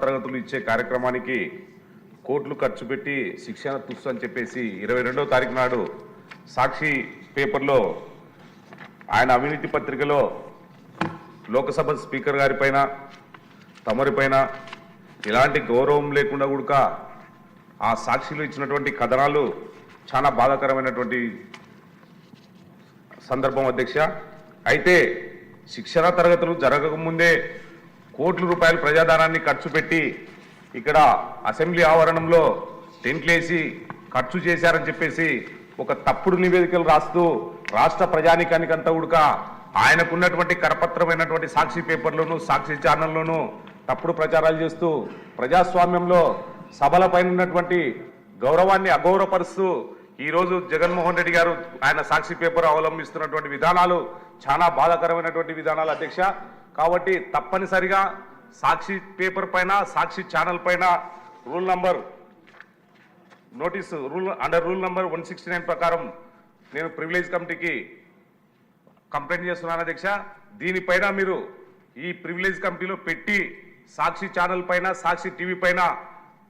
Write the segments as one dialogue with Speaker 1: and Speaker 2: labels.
Speaker 1: తరగతులు ఇచ్చే కార్యక్రమానికి కోట్లు ఖర్చు పెట్టి శిక్షణ తుస్సు అని చెప్పేసి ఇరవై రెండవ తారీఖు నాడు సాక్షి పేపర్లో ఆయన అవినీతి పత్రికలో లోకసభ స్పీకర్ గారిపైన తమరిపైన ఎలాంటి గౌరవం లేకుండా కూడా ఆ సాక్షిలో ఇచ్చినటువంటి కథనాలు చాలా బాధాకరమైనటువంటి సందర్భం అధ్యక్ష. అయితే శిక్షణ తరగతులు జరగకముందే కోట్ల రూపాయల ప్రజాధనాన్ని ఖర్చు పెట్టి ఇక్కడ అసెంబ్లీ ఆవరణంలో టెంట్లేసి ఖర్చు చేశారని చెప్పేసి ఒక తప్పుడు నివేదికలు రాస్తూ రాష్ట్ర ప్రజానికానికంతా ఉడక ఆయనకున్నటువంటి కరపత్రమైనటువంటి సాక్షి పేపర్లోను సాక్షి ఛానల్లోనూ తప్పుడు ప్రచారాలు చేస్తూ ప్రజాస్వామ్యంలో సభలపైన ఉన్నటువంటి గౌరవాన్ని అగౌరవపరుస్తూ ఈరోజు జగన్మోహన్ రెడ్డి గారు ఆయన సాక్షి పేపర్ అవలంబిస్తున్నటువంటి విధానాలు చాలా బాధాకరమైనటువంటి విధానాలు. అధ్యక్ష కాబట్టి తప్పనిసరిగా సాక్షి పేపర్ పైన సాక్షి ఛానల్ పైన rule number notice rule under rule number one sixty nine ప్రకారం నేను ప్రివిలేజ్ కమిటీకి కంప్లైంట్ చేస్తున్నాను అధ్యక్ష. దీనిపైన మీరు ఈ ప్రివిలేజ్ కమిటీలో పెట్టి సాక్షి ఛానల్ పైన సాక్షి టీవీ పైన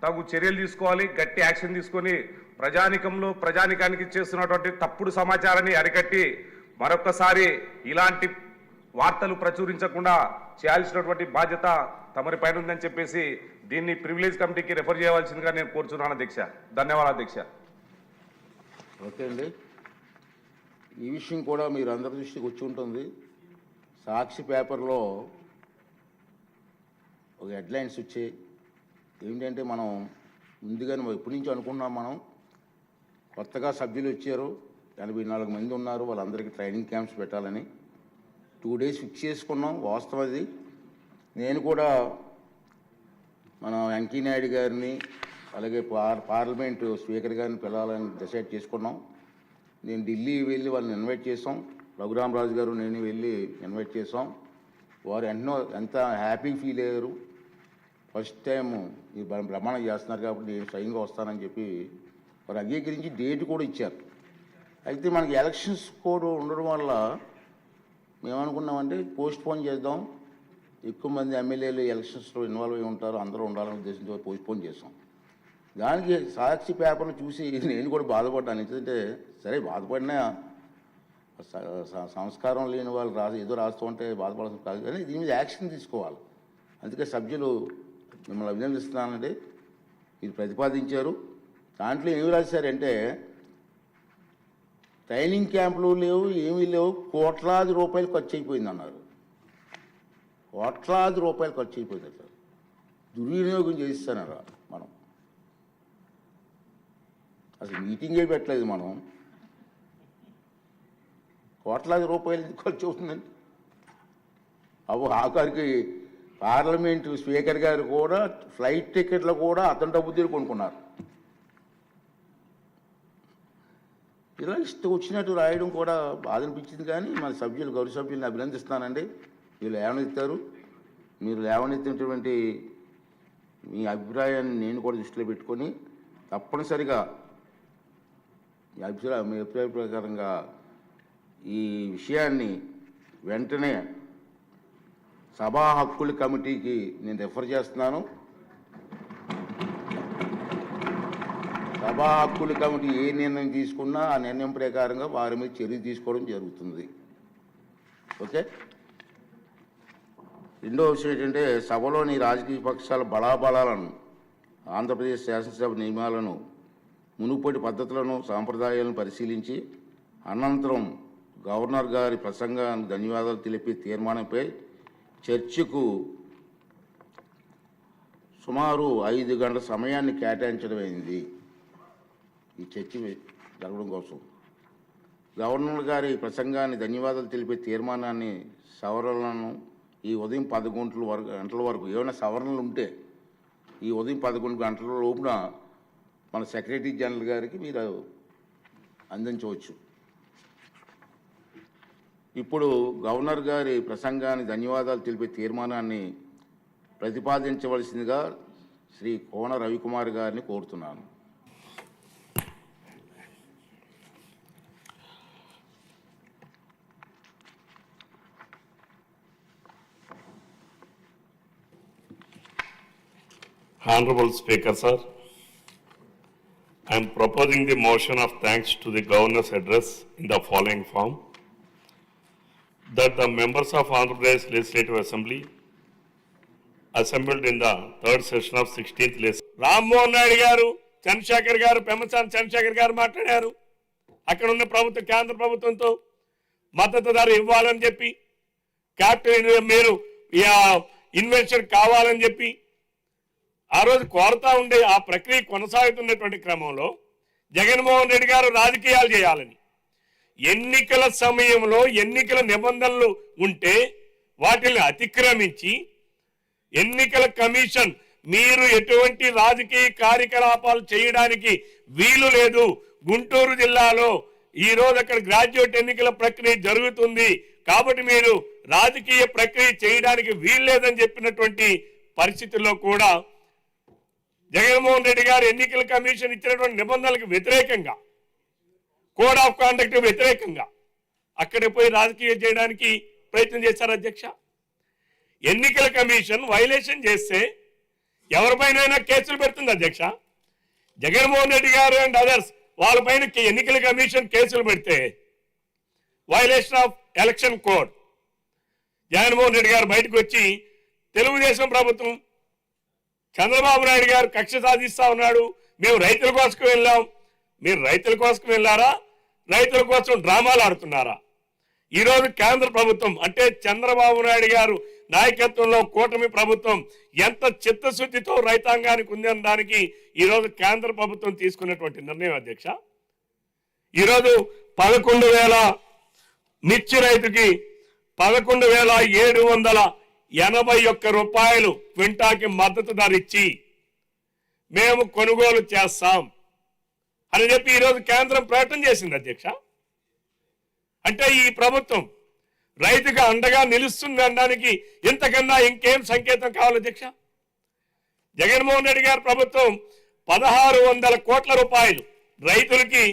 Speaker 1: తగు చర్యలు తీసుకోవాలి గట్టి యాక్షన్ తీసుకొని ప్రజానికంలో ప్రజానికానికి చేస్తున్నటువంటి తప్పుడు సమాచారాన్ని అరికట్టి మరొకసారి ఇలాంటి వార్తలు ప్రచురించకుండా చేయాల్సినటువంటి బాధ్యత తమరి పైన ఉందని చెప్పేసి దీన్ని ప్రివిలేజ్ కమిటీకి రెఫర్ చేయవలసిందిగా నేను కోరుచున్నాను అధ్యక్ష. ధన్యవాదాలు అధ్యక్ష.
Speaker 2: ఓకే అండి. ఈ విషయం కూడా మీరు అందరి దృష్టికి వచ్చి ఉంటుంది. సాక్షి పేపర్లో ఒక హెడ్లైన్స్ వచ్చాయి ఏంటంటే మనం ముందుగానే ఎప్పటి నుంచి అనుకున్నాం మనం. కొత్తగా సభ్యులు వచ్చారు. ఎనభై నాలుగు మంది ఉన్నారు. వాళ్ళందరికీ ట్రైనింగ్ క్యాంప్స్ పెట్టాలని. టూ డేస్ ఫిక్స్ చేసుకున్నాం వాస్తవం అది. నేను కూడా మన వెంకయ్యనాయుడు గారిని అలాగే పార్ పార్లమెంటు స్పీకర్ గారిని పిలవాలని డిసైడ్ చేసుకున్నాం. నేను ఢిల్లీ వెళ్ళి వాళ్ళని ఇన్వైట్ చేసాం రఘురామరాజు గారు నేను వెళ్ళి ఇన్వైట్ చేసాం వారు ఎన్నో ఎంత హ్యాపీ ఫీల్ అయ్యారు. ఫస్ట్ టైం మీరు భ్రమణం ప్రమాణం చేస్తున్నారు కాబట్టి నేను స్వయంగా వస్తానని చెప్పి వారు అంగీకరించి డేట్ కూడా ఇచ్చారు. అయితే మనకి ఎలక్షన్స్ కోడ్ ఉండడం వల్ల మేమనుకున్నామంటే పోస్ట్ పోన్ చేద్దాం. ఎక్కువ మంది ఎమ్మెల్యేలు ఎలక్షన్స్లో ఇన్వాల్వ్ అయి ఉంటారు అందరూ ఉండాలనే ఉద్దేశంతో పోస్ట్ పోన్ చేసాం. దానికి సాక్షి పేపర్లు చూసి నేను కూడా బాధపడ్డాను. ఎందుకంటే సరే బాధపడినా స- సంస్కారం లేని వాళ్ళు రాసి ఏదో రాస్తూ ఉంటే బాధపడాల్సిన కాదు. కానీ దీని మీద యాక్షన్ తీసుకోవాలి. అందుకే సభ్యులు మిమ్మల్ని అభినందిస్తున్నానండి. ఇది ప్రతిపాదించారు. దాంట్లో ఏమి రాశారంటే ట్రైనింగ్ క్యాంపులు లేవు ఏమీ లేవు. కోట్లాది రూపాయలు ఖర్చు అయిపోయింది అన్నారు కోట్లాది రూపాయలు ఖర్చు అయిపోయింది అట్లా దుర్వినియోగం చేయిస్తానరా మనం. అసలు మీటింగే పెట్టలేదు మనం. కోట్లాది రూపాయలు ఖర్చు అవుతుందండి అవు ఆఖరికి పార్లమెంటు స్పీకర్ గారు కూడా ఫ్లైట్ టికెట్లు కూడా అతని డబ్బు తీరు కొనుక్కున్నారు. ఇలా ఇష్టం వచ్చినట్టు రాయడం కూడా బాధ అనిపించింది కానీ మన సభ్యులు గౌరవ సభ్యుల్ని అభినందిస్తానండి మీరు లేవనెత్తారు. మీరు లేవనెత్తినటువంటి మీ అభిప్రాయాన్ని నేను కూడా దృష్టిలో పెట్టుకొని తప్పనిసరిగా మీ అభిప్రాయం మీ అభిప్రాయ ప్రకారంగా ఈ విషయాన్ని వెంటనే సభా హక్కుల కమిటీకి నేను రిఫర్ చేస్తున్నాను. సభా హక్కుల కమిటీ ఏ నిర్ణయం తీసుకున్నా ఆ నిర్ణయం ప్రకారంగా వారి మీద చర్య తీసుకోవడం జరుగుతుంది. ఓకే? రెండో విషయం ఏంటంటే సభలోని రాజకీయ పక్షాల బలాబలాలను ఆంధ్రప్రదేశ్ శాసనసభ నియమాలను మునుపటి పద్ధతులను సాంప్రదాయాలను పరిశీలించి అనంతరం గవర్నర్ గారి ప్రసంగానికి ధన్యవాదాలు తెలిపే తీర్మానంపై చర్చకు సుమారు ఐదు గంటల సమయాన్ని కేటాయించడం అయింది ఈ చర్చ జరగడం కోసం. గవర్నర్ గారి ప్రసంగాన్ని ధన్యవాదాలు తెలిపే తీర్మానాన్ని సవరణలను ఈ ఉదయం పదకొండు వరకు గంటల వరకు ఏమైనా సవరణలు ఉంటే ఈ ఉదయం పదకొండు గంటల లోపున మన సెక్రటరీ జనరల్ గారికి మీరు అందించవచ్చు. ఇప్పుడు గవర్నర్ గారి ప్రసంగాన్ని ధన్యవాదాలు తెలిపే తీర్మానాన్ని ప్రతిపాదించవలసిందిగా శ్రీ కోన రవికుమార్ గారిని కోరుతున్నాను.
Speaker 3: Honourable speaker sir I'm proposing the motion of thanks to the governor's address in the following form that the members of Andhra Pradesh legislative assembly assembled in the third session of sixteenth Lay's Rammohan Naidu గారు చంద్రశేఖర్ గారు పెమ్మసాని చంద్రశేఖర్ గారు మాట్లాడారు. అక్కడ ఉన్న ప్రభుత్వం కేంద్ర ప్రభుత్వంతో మద్దతుదారు ఇవ్వాలని చెప్పి క్యాపిటల్ మీరు ఇన్వెన్షన్ కావాలని చెప్పి ఆ రోజు కోరతా ఉండే ఆ ప్రక్రియ కొనసాగుతున్నటువంటి క్రమంలో జగన్మోహన్ రెడ్డి గారు రాజకీయాలు చేయాలని. ఎన్నికల సమయంలో ఎన్నికల నిబంధనలు ఉంటే వాటిని అతిక్రమించి ఎన్నికల కమిషన్ మీరు ఎటువంటి రాజకీయ కార్యకలాపాలు చేయడానికి వీలు లేదు. గుంటూరు జిల్లాలో ఈ రోజు అక్కడ గ్రాడ్యుయేట్ ఎన్నికల ప్రక్రియ జరుగుతుంది. కాబట్టి మీరు రాజకీయ ప్రక్రియ చేయడానికి వీలు లేదని చెప్పినటువంటి పరిస్థితుల్లో కూడా జగన్మోహన్ రెడ్డి గారు ఎన్నికల కమిషన్ ఇచ్చినటువంటి నిబంధనలకు వ్యతిరేకంగా కోడ్ ఆఫ్ కాండక్ట్ వ్యతిరేకంగా అక్కడ పోయి రాజకీయం చేయడానికి ప్రయత్నం చేశారు అధ్యక్ష. ఎన్నికల కమిషన్ వైలేషన్ చేస్తే ఎవరిపైనైనా కేసులు పెడుతుంది అధ్యక్ష. జగన్మోహన్ రెడ్డి గారు అండ్ అదర్స్ వాళ్ళపైన ఎన్నికల కమిషన్ కేసులు పెడితే violation of election code. Jaganmohan Reddy గారు బయటకు వచ్చి తెలుగుదేశం ప్రభుత్వం చంద్రబాబు నాయుడు గారు కక్ష సాధిస్తా ఉన్నాడు. మేము రైతుల కోసం వెళ్ళాం. మీరు రైతుల కోసం వెళ్ళారా? రైతుల కోసం డ్రామాలు ఆడుతున్నారా? ఈరోజు కేంద్ర ప్రభుత్వం అంటే చంద్రబాబు నాయుడు గారు నాయకత్వంలో కూటమి ప్రభుత్వం ఎంత చిత్తశుద్ధితో రైతాంగానికి ఉందనడానికి ఈరోజు కేంద్ర ప్రభుత్వం తీసుకున్నటువంటి నిర్ణయం అధ్యక్ష. ఈరోజు పదకొండు వేల మిర్చి రైతుకి పదకొండు వేల ఏడు వందల ఎనభై ఒక్క రూపాయలు క్వింటాకి మద్దతు ధర ఇచ్చి మేము కొనుగోలు చేస్తాం అని చెప్పి ఈరోజు కేంద్రం ప్రకటన చేసింది అధ్యక్ష. అంటే ఈ ప్రభుత్వం రైతుగా అండగా నిలుస్తుంది అనడానికి ఇంతకన్నా ఇంకేం సంకేతం కావాలి అధ్యక్ష? జగన్మోహన్ రెడ్డి గారి ప్రభుత్వం పదహారు వందల కోట్ల రూపాయలు రైతులకి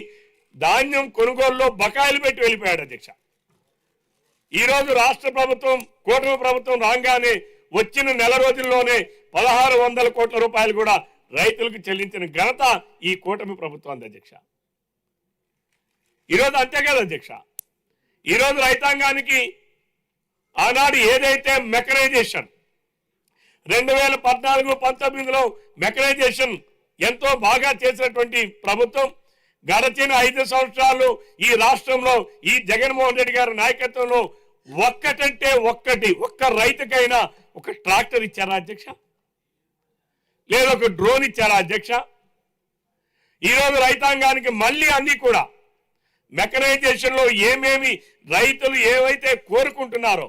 Speaker 3: ధాన్యం కొనుగోలులో బకాయిలు పెట్టి వెళ్ళిపోయాడు అధ్యక్ష. ఈరోజు రాష్ట్ర ప్రభుత్వం కూటమి ప్రభుత్వం రాగానే వచ్చిన నెల రోజుల్లోనే పదహారు వందల కోట్ల రూపాయలు కూడా రైతులకు చెల్లించిన ఘనత ఈ కూటమి ప్రభుత్వం అధ్యక్ష. ఈరోజు అంతేకాదు అధ్యక్ష. ఈరోజు రైతాంగానికి ఆనాడు ఏదైతే మెకనైజేషన్ రెండు వేల పద్నాలుగు పంతొమ్మిదిలో మెకనైజేషన్ ఎంతో బాగా చేసినటువంటి ప్రభుత్వం గడచిన ఐదు సంవత్సరాలు ఈ రాష్ట్రంలో ఈ జగన్మోహన్ రెడ్డి గారి నాయకత్వంలో ఒక్కటంటే ఒక్కటి ఒక్క రైతుకైనా ఒక ట్రాక్టర్ ఇచ్చారా అధ్యక్ష? లేదా ఒక డ్రోన్ ఇచ్చారా అధ్యక్ష? ఈరోజు రైతాంగానికి మళ్ళీ అన్ని కూడా మెకనైజేషన్లో ఏమేమి రైతులు ఏవైతే కోరుకుంటున్నారో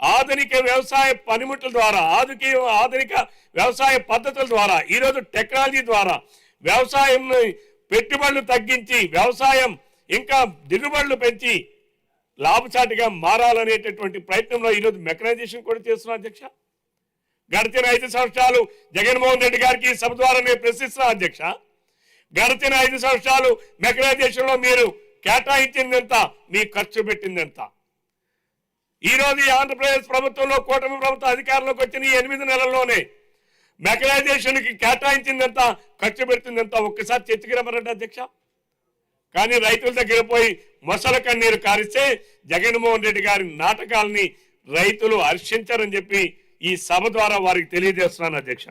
Speaker 3: ఆధునిక వ్యవసాయ పనిముట్ల ద్వారా ఆధునిక ఆధునిక వ్యవసాయ పద్ధతుల ద్వారా ఈరోజు టెక్నాలజీ ద్వారా వ్యవసాయం పెట్టుబడులు తగ్గించి వ్యవసాయం ఇంకా దిగుబడులు పెంచి లాభసాటిగా మారాలనేటటువంటి ప్రయత్నంలో ఈరోజు మెకనైజేషన్ కూడా చేస్తున్నా అధ్యక్ష. గడిచిన ఐదు సంవత్సరాలు జగన్మోహన్ రెడ్డి గారికి సభ ద్వారా నేను ప్రశ్నిస్తున్నా అధ్యక్ష. గడిచిన ఐదు సంవత్సరాలు మెకనైజేషన్లో మీరు కేటాయించింది మీ ఖర్చు పెట్టింది ఈరోజు ఈ రోజు ఆంధ్రప్రదేశ్ ప్రభుత్వంలో కూటమి ప్రభుత్వం అధికారంలోకి వచ్చిన ఈ ఎనిమిది నెలల్లోనే మెకనైజేషన్కి కేటాయించింది ఖర్చు పెడుతుందంతా ఒక్కసారి ఒక్కసారి చర్చకిరమరండి అధ్యక్ష. కానీ రైతుల దగ్గర పోయి మొసల కన్నీరు కారిస్తే జగన్మోహన్ రెడ్డి గారి నాటకాలని రైతులు హర్షించారని చెప్పి ఈ సభ ద్వారా వారికి తెలియజేస్తున్నాను అధ్యక్ష.